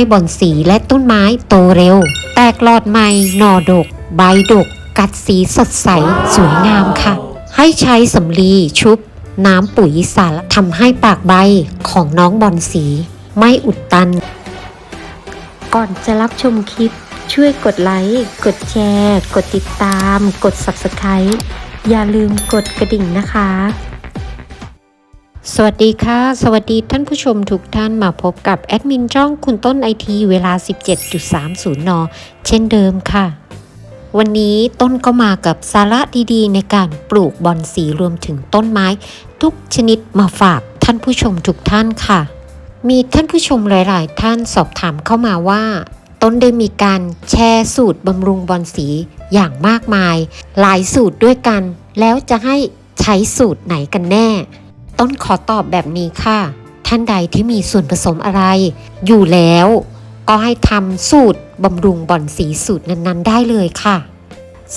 ให้บอนสีและต้นไม้โตเร็ว แตกหลอดใหม่หน่อดก ใบดก กัดสีสดใส สวยงามค่ะ ให้ใช้สำลีชุบ น้ำปุ๋ยสารทำให้ปากใบของน้องบอนสี ไม่อุดตัน ก่อนจะรับชมคลิป ช่วยกดไลค์ กดแชร์ กดติดตาม กด Subscribe อย่าลืมกดกระดิ่งนะคะ สวัสดีค่ะ สวัสดีท่านผู้ชมทุกท่านมาพบกับแอดมินจ้องคุณต้นไอทีเวลา 17.30 น เช่นเดิมค่ะ วันนี้ต้นก็มากับสาระดีๆ ในการปลูกบอนสีรวมถึงต้นไม้ ทุกชนิดมาฝากท่านผู้ชมทุกท่านค่ะ มีท่านผู้ชมหลาย ๆ ท่านสอบถามเข้ามาว่า ต้นได้มีการแชร์สูตรบำรุงบอนสีอย่างมากมาย หลายสูตรด้วยกัน แล้วจะให้ใช้สูตรไหนกันแน่ ต้นขอตอบแบบนี้ค่ะ ท่านใดที่มีส่วนผสมอะไร อยู่แล้ว ก็ให้ทำสูตรบำรุงบอนสีสูตรนั้น ๆ ได้เลยค่ะ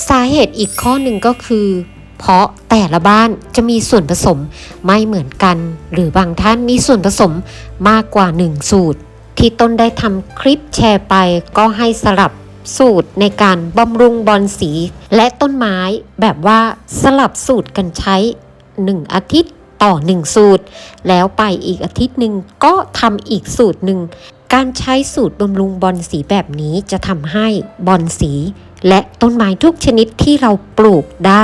สาเหตุอีกข้อหนึ่งก็คือ เพราะแต่ละบ้านจะมีส่วนผสมไม่เหมือนกัน หรือบางท่านมีส่วนผสมมากกว่า 1 สูตร ที่ต้นได้ทำคลิปแชร์ไปก็ให้สลับสูตรในการบำรุงบอนสีและต้นไม้แบบว่าสลับสูตรกันใช้ 1 อาทิตย์ ต่อ 1 สูตร แล้วไปอีกอาทิตย์หนึ่งก็ทำอีกสูตรหนึ่ง การใช้สูตรบำรุงบอนสีแบบนี้จะทำให้บอนสี และต้นไม้ทุกชนิดที่เราปลูกได้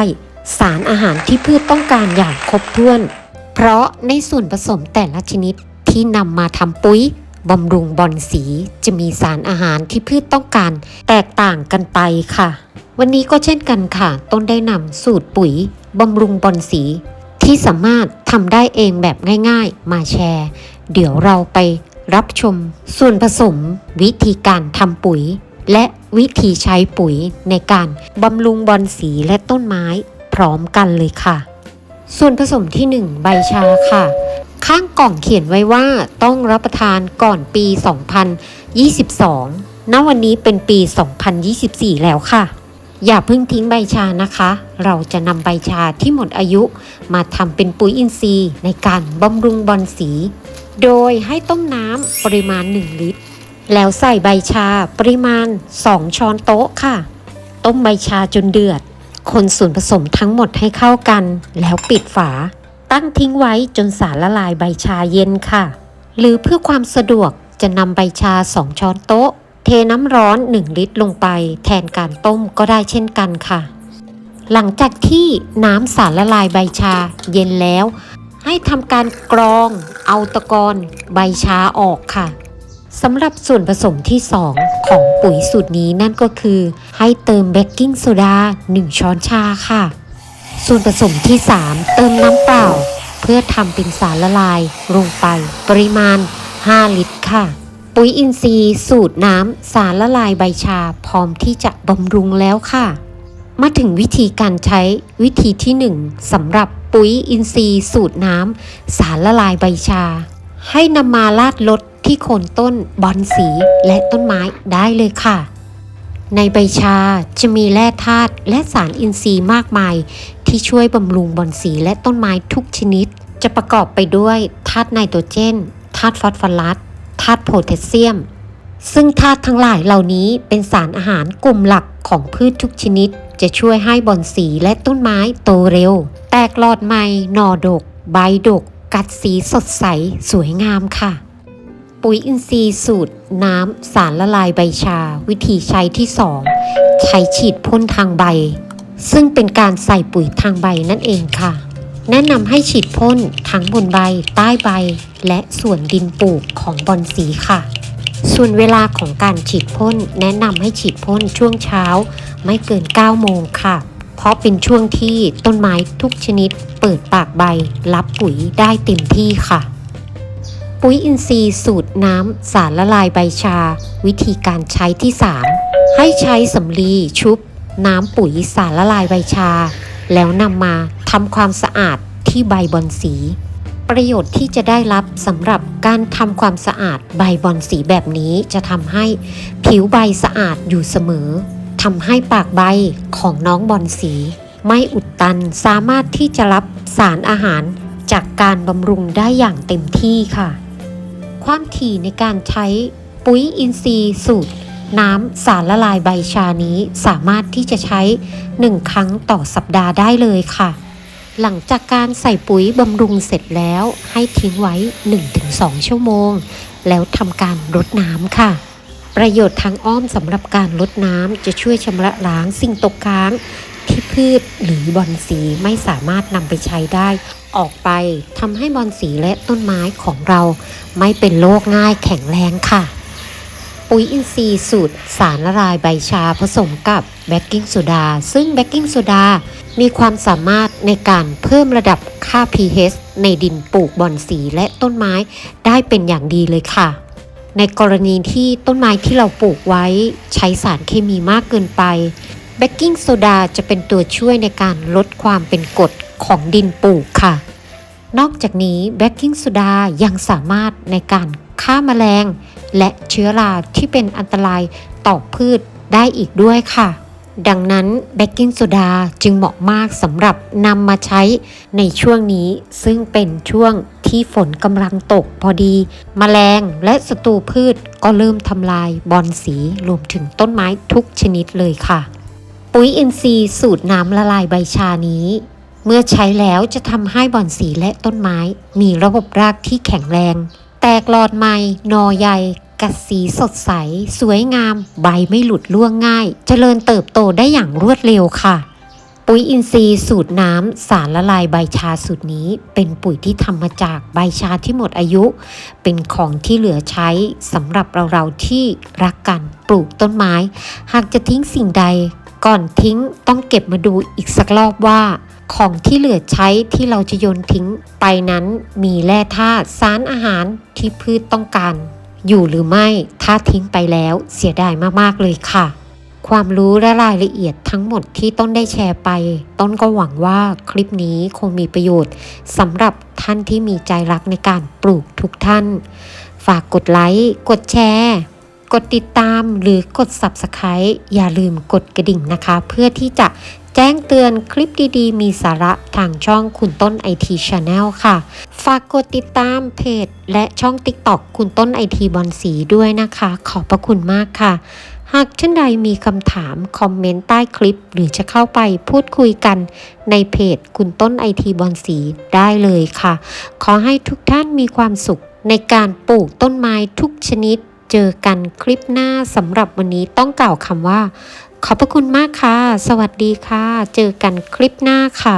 สารอาหารที่พืชต้องการอย่างครบถ้วน เพราะในส่วนผสมแต่ละชนิดที่นำมาทำปุ๋ยบำรุงบอนสีจะมีสารอาหารที่พืชต้องการ แตกต่างกันไปค่ะ วันนี้ก็เช่นกันค่ะ ต้นได้นำสูตรปุ๋ยบำรุงบอนสี ที่สามารถทำได้เองแบบง่ายๆ มาแชร์ เดี๋ยวเราไปรับชม ส่วนผสม วิธีการทำปุ๋ย และวิธีใช้ปุ๋ยในการบำรุงบอนสีและต้นไม้พร้อมกันเลยค่ะ ส่วนผสมที่ 1 ใบชาค่ะ ข้างกล่องเขียนไว้ว่าต้องรับประทานก่อนปี 2022 ณ วันนี้เป็นปี 2024 แล้วค่ะ อย่าเพิ่งทิ้งใบชานะคะ เราจะนำใบชาที่หมดอายุมาทำเป็นปุ๋ยอินทรีย์ในการบำรุงบอนสี โดยให้ต้มน้ำปริมาณ 1 ลิตร แล้วใส่ใบชาปริมาณ 2 ช้อนโต๊ะค่ะ ต้มใบชาจนเดือด คนส่วนผสมทั้งหมดให้เข้ากัน แล้วปิดฝา ตั้งทิ้งไว้จนสารละลายใบชาเย็นค่ะ หรือเพื่อความสะดวกจะนำใบชา 2 ช้อนโต๊ะ เทน้ำร้อน 1 ลิตรลงไป แทนการต้มก็ได้เช่นกันค่ะ หลังจากที่น้ำสารละลายใบชาเย็นแล้ว ให้ทำการกรองเอาตะกอนใบชาออกค่ะสำหรับส่วนผสมที่ 2 ของปุ๋ยสูตรนี้นั่นก็คือ ให้เติมเบกกิ้งโซดา 1 ช้อนชาค่ะ ส่วนผสมที่ 3 เติมน้ำเปล่า เพื่อทำเป็นสารละลายลงไป ปริมาณ 5 ลิตรค่ะ ปุ๋ยอินทรีย์สูตรน้ำสารละลายใบชาพร้อมที่จะบำรุงแล้วค่ะ มาถึงวิธีการใช้วิธีที่ 1สำหรับปุ๋ยอินทรีย์สูตรน้ำสารละลายใบชา ให้นำมาลาดลดที่โคนต้นบอนสีและต้นไม้ได้เลยค่ะ ในใบชาจะมีแร่ธาตุและสารอินทรีย์มากมาย ที่ช่วยบำรุงบอนสีและต้นไม้ทุกชนิด จะประกอบไปด้วยธาตุไนโตรเจนธาตุฟอสฟอรัสาตุโพแทสเซียม ซึ่งธาตุทั้งหลายเหล่านี้เป็นสารอาหารกลุ่มหลักของพืชทุกชนิด จะช่วยให้บอนสีและต้นไม้โตเร็ว แตกหลอดใหม่หน่อดก ใบดก กัดสีสดใส สวยงามค่ะ ปุ๋ยอินทรีย์สูตร น้ำสารละลายใบชา วิธีใช้ที่ 2 ใช้ฉีดพ่นทางใบ ซึ่งเป็นการใส่ปุ๋ยทางใบนั่นเองค่ะ แนะนำให้ฉีดพ่นทั้งบนใบ ใต้ใบ และส่วนดินปลูกของบอนสีค่ะ ส่วนเวลาของการฉีดพ่นแนะนำให้ฉีดพ่นช่วงเช้า ไม่เกิน 9 โมงค่ะ เพราะเป็นช่วงที่ต้นไม้ทุกชนิด เปิดปากใบ รับปุ๋ยได้เต็มที่ค่ะ ปุ๋ยอินทรีย์สูตรน้ำสารละลายใบชา วิธีการใช้ที่ 3 ให้ใช้สำลีชุบน้ำปุ๋ยสารละลายใบชา แล้วนำมา ทำความสะอาดที่ใบบอนสี ประโยชน์ที่จะได้รับสำหรับการทำความสะอาดใบบอนสีแบบนี้จะทำให้ผิวใบสะอาดอยู่เสมอทำให้ปากใบของน้องบอนสี ไม่อุดตันสามารถที่จะรับสารอาหารจากการบำรุงได้อย่างเต็มที่ค่ะ ความถี่ในการใช้ปุ๋ยอินทรีย์สูตร น้ำสารละลายใบชานี้สามารถที่จะใช้ 1 ครั้งต่อสัปดาห์ได้เลยค่ะ หลังจากการใส่ปุ๋ยบำรุงเสร็จแล้วให้ทิ้งไว้ 1-2 ชั่วโมง แล้วทำการรดน้ำค่ะ ประโยชน์ทางอ้อมสำหรับการลดน้ำจะช่วยชำระล้างสิ่งตกค้างที่พืชหรือบอนสีไม่สามารถนำไปใช้ได้ ออกไปทำให้บอนสีและต้นไม้ของเราไม่เป็นโรคง่ายแข็งแรงค่ะ ปุ๋ยอินทรีย์สูตรสารละลายใบชาผสมกับ เบกกิ้งโซดา ซึ่งเบกกิ้งโซดา มีความสามารถในการเพิ่มระดับค่า pH ในดินปลูกบอนสีและต้นไม้ได้เป็นอย่างดีเลยค่ะ ในกรณีที่ต้นไม้ที่เราปลูกไว้ใช้สารเคมีมากเกินไปเบกกิ้งโซดาจะเป็นตัวช่วยในการลดความเป็นกรดของดินปลูกค่ะ นอกจากนี้เบกกิ้งโซดายังสามารถในการฆ่าแมลง และเชื้อราที่เป็นอันตรายต่อพืชได้อีกด้วยค่ะ ดังนั้นเบกกิ้งโซดาจึงเหมาะมากสำหรับนำมาใช้ในช่วงนี้ ซึ่งเป็นช่วงที่ฝนกำลังตกพอดีแมลงและศัตรูพืชก็เริ่มทำลายบอนสีรวมถึงต้นไม้ทุกชนิดเลยค่ะ ปุ๋ยอินทรีย์สูตรน้ำละลายใบชานี้ เมื่อใช้แล้วจะทำให้บอนสีและต้นไม้ มีระบบรากที่แข็งแรง แตกหลอดใหม่หนอใหญ่ กัดสีสดใส สวยงาม ใบไม่หลุดร่วงง่าย เจริญเติบโตได้อย่างรวดเร็วค่ะ ปุ๋ยอินทรีย์สูตรน้ำสารละลายใบชาสูตรนี้ เป็นปุ๋ยที่ทำมาจากใบชาที่หมดอายุ เป็นของที่เหลือใช้สำหรับเราๆที่รักการปลูกต้นไม้ หากจะทิ้งสิ่งใด ก่อนทิ้งต้องเก็บมาดูอีกสักรอบว่าของที่เหลือใช้ที่เราจะโยนทิ้งไปนั้นมีแร่ธาตุสารอาหารที่พืชต้องการ อยู่หรือไม่ถ้าทิ้งไปแล้วเสียดายมากๆเลยค่ะ ความรู้และรายละเอียดทั้งหมดที่ต้นได้แชร์ไป ต้นก็หวังว่าคลิปนี้คงมีประโยชน์สำหรับท่านที่มีใจรักในการปลูกทุกท่าน ฝากกดไลค์กดแชร์กดติดตามหรือกด Subscribe อย่าลืมกดกระดิ่งนะคะ เพื่อที่จะ จ้งเตือนคลิปดีๆ มีสาระทางช่องคุณต้น IT Channel ค่ะ ฝากกดติดตามเพจ และช่อง TikTok คุณต้น IT บอลสีด้วยนะคะ ขอบพระคุณมากค่ะ หากท่านใดมีคำถาม คอมเมนต์ใต้คลิป หรือจะเข้าไปพูดคุยกันในเพจคุณต้นไอทีบอลสีได้เลยค่ะ ขอให้ทุกท่านมีความสุขในการปลูกต้นไม้ทุกชนิด เจอกันคลิปหน้าสำหรับวันนี้ต้องกล่าวคำว่า ขอบพระคุณมากค่ะ สวัสดีค่ะ เจอกันคลิปหน้าค่ะ